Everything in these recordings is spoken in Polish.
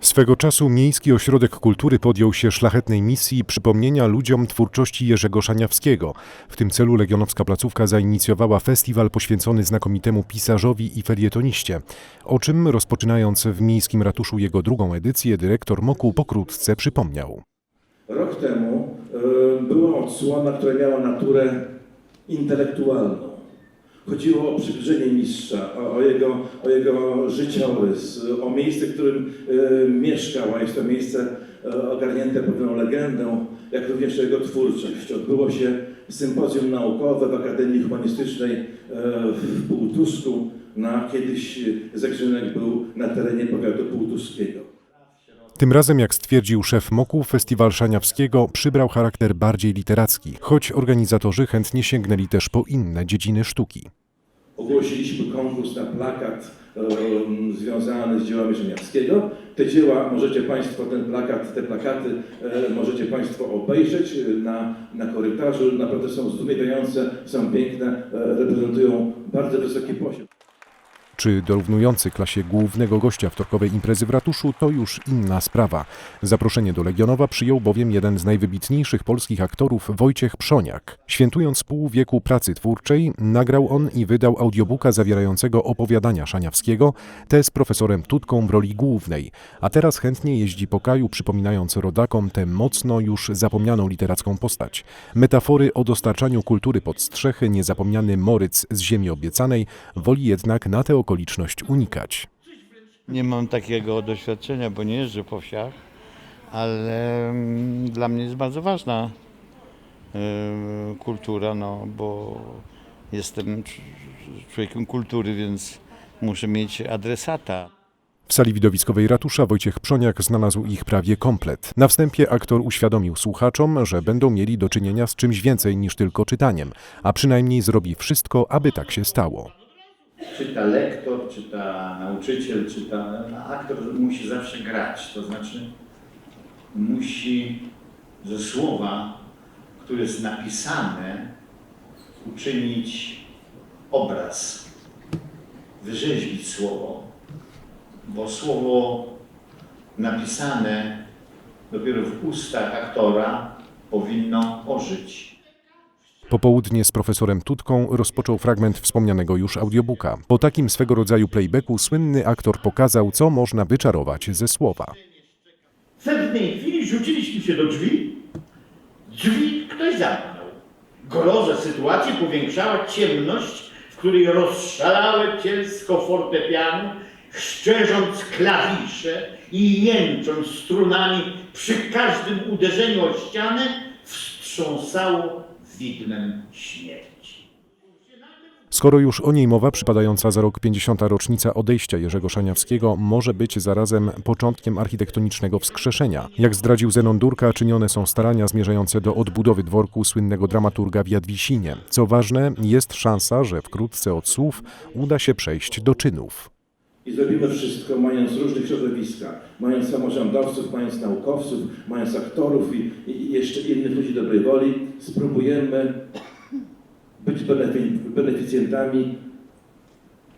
Swego czasu Miejski Ośrodek Kultury podjął się szlachetnej misji przypomnienia ludziom twórczości Jerzego Szaniawskiego. W tym celu Legionowska Placówka zainicjowała festiwal poświęcony znakomitemu pisarzowi i felietoniście, o czym rozpoczynając w Miejskim Ratuszu jego drugą edycję dyrektor Moku pokrótce przypomniał. Rok temu e, była odsłona, która miała naturę intelektualną. Chodziło o przybliżenie mistrza, o, o, jego, o jego życiorys, o miejsce, w którym e, mieszkał, a jest to miejsce e, ogarnięte pewną legendą, jak również o jego twórczość. Odbyło się sympozjum naukowe w Akademii Humanistycznej e, w Półtusku, na kiedyś Zagrzynek był na terenie powiatu półtuskiego. Tym razem, jak stwierdził szef Moku, festiwal Szaniawskiego przybrał charakter bardziej literacki, choć organizatorzy chętnie sięgnęli też po inne dziedziny sztuki. Ogłosiliśmy konkurs na plakat e, związany z dziełami Żeniawskiego. Te dzieła możecie Państwo, ten plakat, te plakaty e, możecie Państwo obejrzeć e, na, na korytarzu. Naprawdę są zdumiewające, są piękne, e, reprezentują bardzo wysoki poziom. Czy dorównujący klasie głównego gościa wtorkowej imprezy w ratuszu to już inna sprawa. Zaproszenie do Legionowa przyjął bowiem jeden z najwybitniejszych polskich aktorów Wojciech Przoniak. Świętując pół wieku pracy twórczej, nagrał on i wydał audiobooka zawierającego opowiadania Szaniawskiego, te z profesorem Tutką w roli głównej, a teraz chętnie jeździ po kraju przypominając rodakom tę mocno już zapomnianą literacką postać. Metafory o dostarczaniu kultury pod strzechy niezapomniany Moryc z ziemi obiecanej woli jednak na tę okoliczność unikać. Nie mam takiego doświadczenia, bo nie jeżdżę po wsiach, ale mm, dla mnie jest bardzo ważna y, kultura, no bo jestem cz- człowiekiem kultury, więc muszę mieć adresata. W sali widowiskowej ratusza Wojciech Przoniak znalazł ich prawie komplet. Na wstępie aktor uświadomił słuchaczom, że będą mieli do czynienia z czymś więcej niż tylko czytaniem, a przynajmniej zrobi wszystko, aby tak się stało. Czy ta lektor, czy ta nauczyciel, czy ta no, aktor musi zawsze grać. To znaczy musi ze słowa, które jest napisane, uczynić obraz, wyrzeźbić słowo, bo słowo napisane dopiero w ustach aktora powinno ożyć. Popołudnie z profesorem Tutką rozpoczął fragment wspomnianego już audiobooka. Po takim swego rodzaju playbacku słynny aktor pokazał, co można wyczarować ze słowa. W pewnej chwili rzuciliśmy się do drzwi. Drzwi ktoś zamknął. Grozę sytuacji powiększała ciemność, w której rozszalałe cielsko fortepianu, szczerząc klawisze i jęcząc strunami przy każdym uderzeniu o ścianę, wstrząsało widmem śmierci. Skoro już o niej mowa, przypadająca za rok 50. rocznica odejścia Jerzego Szaniawskiego może być zarazem początkiem architektonicznego wskrzeszenia. Jak zdradził Zenon Durka, czynione są starania zmierzające do odbudowy dworku słynnego dramaturga w Jadwisinie. Co ważne, jest szansa, że wkrótce od słów uda się przejść do czynów. I zrobimy wszystko, mając różnych środowiska, mając samorządowców, mając naukowców, mając aktorów i, i jeszcze innych ludzi dobrej woli, spróbujemy być benefi- beneficjentami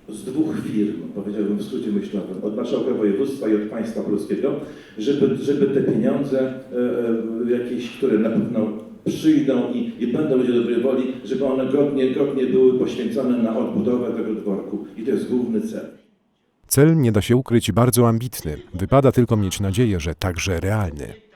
z dwóch firm, powiedziałbym w skrócie myślowym, od Marszałka Województwa i od państwa polskiego, żeby, żeby te pieniądze e, e, jakieś, które na pewno przyjdą i, i będą ludzie dobrej woli, żeby one godnie, godnie były poświęcone na odbudowę tego dworku. I to jest główny cel. Cel nie da się ukryć bardzo ambitny. Wypada tylko mieć nadzieję, że także realny.